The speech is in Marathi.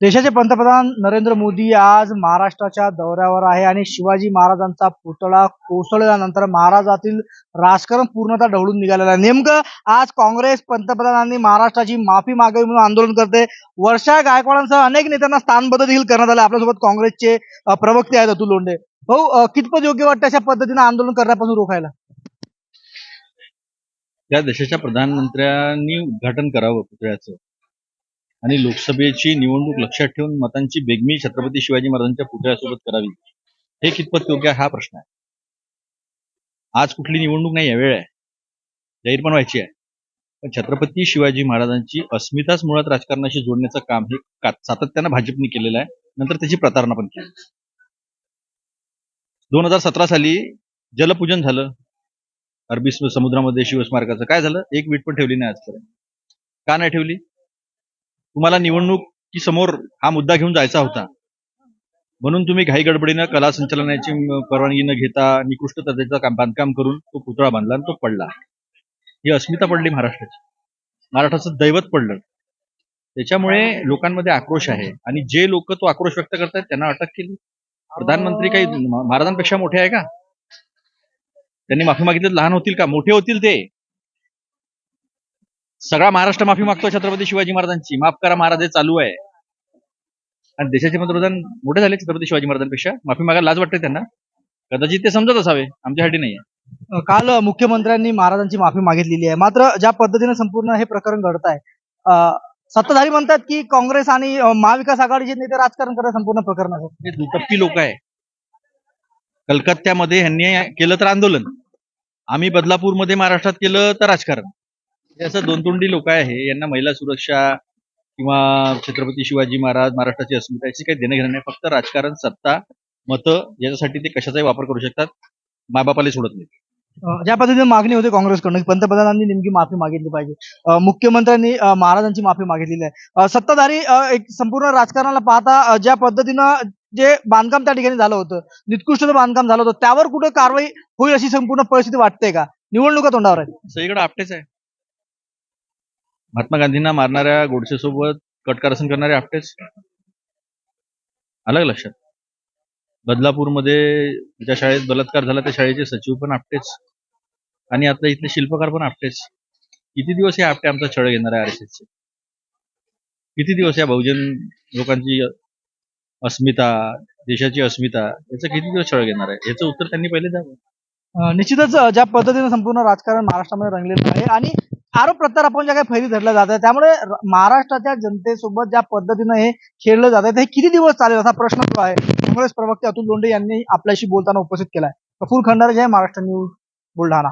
देशाचे पंतप्रधान नरेंद्र मोदी आज महाराष्ट्राच्या दौऱ्यावर आहे आणि शिवाजी महाराजांचा पुतळा कोसळल्यानंतर महाराजातील राजकारण पूर्णतः ढवळून निघालेलं आहे. नेमकं आज काँग्रेस पंतप्रधानांनी महाराष्ट्राची माफी मागावी म्हणून आंदोलन करते. वर्षा गायकवाडांसह अनेक नेत्यांना स्थानबद्ध देखील करण्यात आलं. आपल्यासोबत काँग्रेसचे प्रवक्ते आहेत अतुल लोंढे. भाऊ कितपत योग्य वाटतं अशा पद्धतीनं आंदोलन करण्यापासून रोखायला? त्या देशाच्या प्रधानमंत्र्यांनी उद्घाटन करावं पुतळ्याचं. आणि लोकसभेची निवडणूक लक्षात ठेवून मतांची बेगमी छत्रपती शिवाजी महाराजांच्या पुतळ्यासोबत करावी. हे कितपत योग्य आहे? हा प्रश्न आहे. आज कुठली निवडणूक नाही आहे? वेळ आहे. जाहीर पण व्हायची आहे. पण छत्रपती शिवाजी महाराजांची अस्मिताच मुळात राजकारणाशी जोडण्याचं काम हे सातत्यानं भाजपने केलेलं आहे. नंतर त्याची प्रतारणा पण केली. दोन हजार सतरा साली जलपूजन झालं. अरबी समुद्रामध्ये शिवस्मारकाचं. काय झालं? एक वीट पण ठेवली नाही आजपर्यंत. का नाही ठेवली? तुम्हाला निवडणुकी समोर हा मुद्दा घेऊन जायचा होता. म्हणून तुम्ही घाई गडबडीनं कला संचालनाची परवानगी न घेता निकृष्ट दर्जाचं काम बांधकाम करून तो पुतळा बांधला आणि तो पडला. ही अस्मिता पडली महाराष्ट्राची. महाराष्ट्राचं दैवत पडलं. त्याच्यामुळे लोकांमध्ये आक्रोश आहे आणि जे लोक तो आक्रोश व्यक्त करतात त्यांना अटक केली. प्रधानमंत्री काही महाराजांपेक्षा मोठे आहे का? त्यांनी माफी मागितली लहान होतील का? मोठे होतील ते. सगळा महाराष्ट्र माफी मागतो छत्रपती शिवाजी महाराजांची. माफ करा महाराज हे चालू आहे. आणि देशाचे पंतप्रधान मोठे झाले छत्रपती शिवाजी महाराजांपेक्षा. माफी मागायला लाज वाटते त्यांना. कदाचित ते समजत असावे. आमच्यासाठी नाही काल मुख्यमंत्र्यांनी महाराजांची माफी मागितलेली आहे. मात्र ज्या पद्धतीने संपूर्ण हे प्रकरण घडत आहे सत्ताधारी म्हणतात की काँग्रेस आणि महाविकास आघाडीचे नेते राजकारण करतात संपूर्ण प्रकरणाचं हे दुटप्पी लोक आहे. कलकत्त्यामध्ये ह्यांनी केलं तर आंदोलन. आम्ही बदलापूरमध्ये महाराष्ट्रात केलं तर राजकारण. असं दोन तोंडी लोक आहे. यांना महिला सुरक्षा किंवा छत्रपती शिवाजी महाराज महाराष्ट्राची अस्मिता याची काही देणं घेणं नाही. फक्त राजकारण सत्ता मतं याच्यासाठी ते कशाचाही वापर करू शकतात. मायबापाला सोडत नाही ज्या पद्धतीने मागणी होती काँग्रेसकडून पंतप्रधानांनी नेमकी माफी मागितली पाहिजे. मुख्यमंत्र्यांनी महाराजांची माफी मागितलेली आहे. सत्ताधारी एक संपूर्ण राजकारणाला पाहता ज्या पद्धतीनं जे बांधकाम त्या ठिकाणी झालं होतं निकृष्ट बांधकाम झालं होतं त्यावर कुठे कारवाई होईल अशी संपूर्ण परिस्थिती वाटते का? निवडणुका तोंडावर आहे सगळीकडे आपटेच आहे. महात्मा गांधींना मारणाऱ्या गोडसेसोबत कटकारसन करणारे आपटेच? आलं लक्षात. बदलापूरमध्ये ज्या शाळेत बलात्कार झाला त्या शाळेचे सचिव पण आपटेच. आणि आता इथले शिल्पकार पण आपटेच. किती दिवस हे आपटे आमचा छळ घेणार आहे आरएसएसचे किती दिवस या बहुजन लोकांची अस्मिता देशाची अस्मिता याचं किती दिवस छळ घेणार आहे? याचं उत्तर त्यांनी पहिले द्यावं. निश्चितच ज्या पद्धतीने संपूर्ण राजकारण महाराष्ट्रामध्ये रंगलेलं आहे आणि आरोप प्रत्यारोपण ज्या काही फैरी धरल्या जात आहे त्यामुळे महाराष्ट्राच्या जनतेसोबत ज्या पद्धतीनं हे खेळलं जात आहे ते किती दिवस चालेल असा प्रश्न जो आहे काँग्रेस प्रवक्ते अतुल लोंढे यांनी आपल्याशी बोलताना उपस्थित केलाय. प्रफुल खंडारे जय महाराष्ट्र न्यूज बुलढाणा.